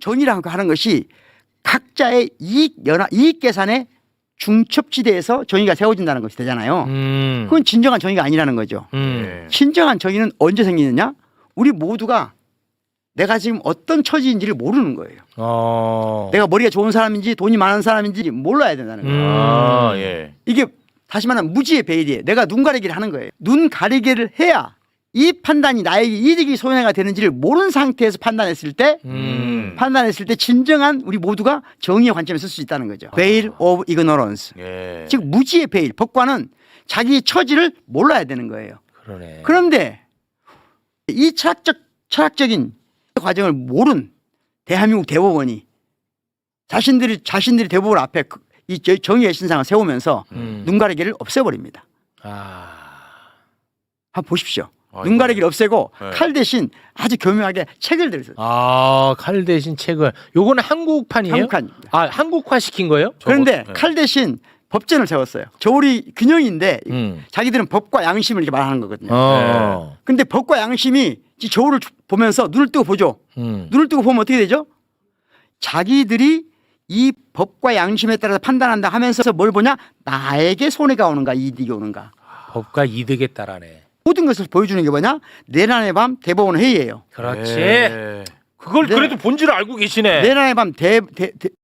정의라고 하는 것이 각자의 이익 연합 이익 계산의 중첩지대에서 정의가 세워진다는 것이 되잖아요. 음. 그건 진정한 정의가 아니라는 거죠. 음. 예. 진정한 정의는 언제 생기느냐? 우리 모두가 내가 지금 어떤 처지인지를 모르는 거예요. 어. 내가 머리가 좋은 사람인지 돈이 많은 사람인지 몰라야 된다는 거예요. 음. 아, 예. 이게 다시 말하면 무지의 베일이에요. 내가 눈 가리기를 하는 거예요. 눈 가리기를 해야 이 판단이 나에게 이득이 손해가 되는지를 모르는 상태에서 판단했을 때 음. 판단했을 때 진정한 우리 모두가 정의의 관점에 쓸수 있다는 거죠. 베일 오브 이그노런스. 예. 즉 무지의 베일. 법관은 자기의 처지를 몰라야 되는 거예요. 그러네. 그런데 이 철학적 철학적인 과정을 모른 대한민국 대법원이 자신들이 자신들이 대법원 앞에 그- 이 저- 정의의 신상을 세우면서 음. 눈 가리기를 없애버립니다. 아. 한번 보십시오. 아, 눈 가리기를 없애고 네. 칼 대신 아주 교묘하게 책을 들었어요. 아, 칼 대신 책을. 요거는 한국판이에요? 한국판입니다. 아, 한국화 시킨 거예요? 그런데 네. 칼 대신 법전을 세웠어요. 저울이 균형인데 음. 자기들은 법과 양심을 이렇게 말하는 거거든요. 어. 근데 법과 양심이 이 저울을 보면서 눈을 뜨고 보죠. 음. 눈을 뜨고 보면 어떻게 되죠? 자기들이 이 법과 양심에 따라서 판단한다 하면서 뭘 보냐? 나에게 손해가 오는가 이득이 오는가. 법과 이득에 따라네. 모든 것을 보여주는 게 뭐냐? 내란의 밤 대법원 회의예요. 그렇지. 예. 그걸 네. 그래도 본질을 알고 계시네. 내란의 밤 대, 대, 대-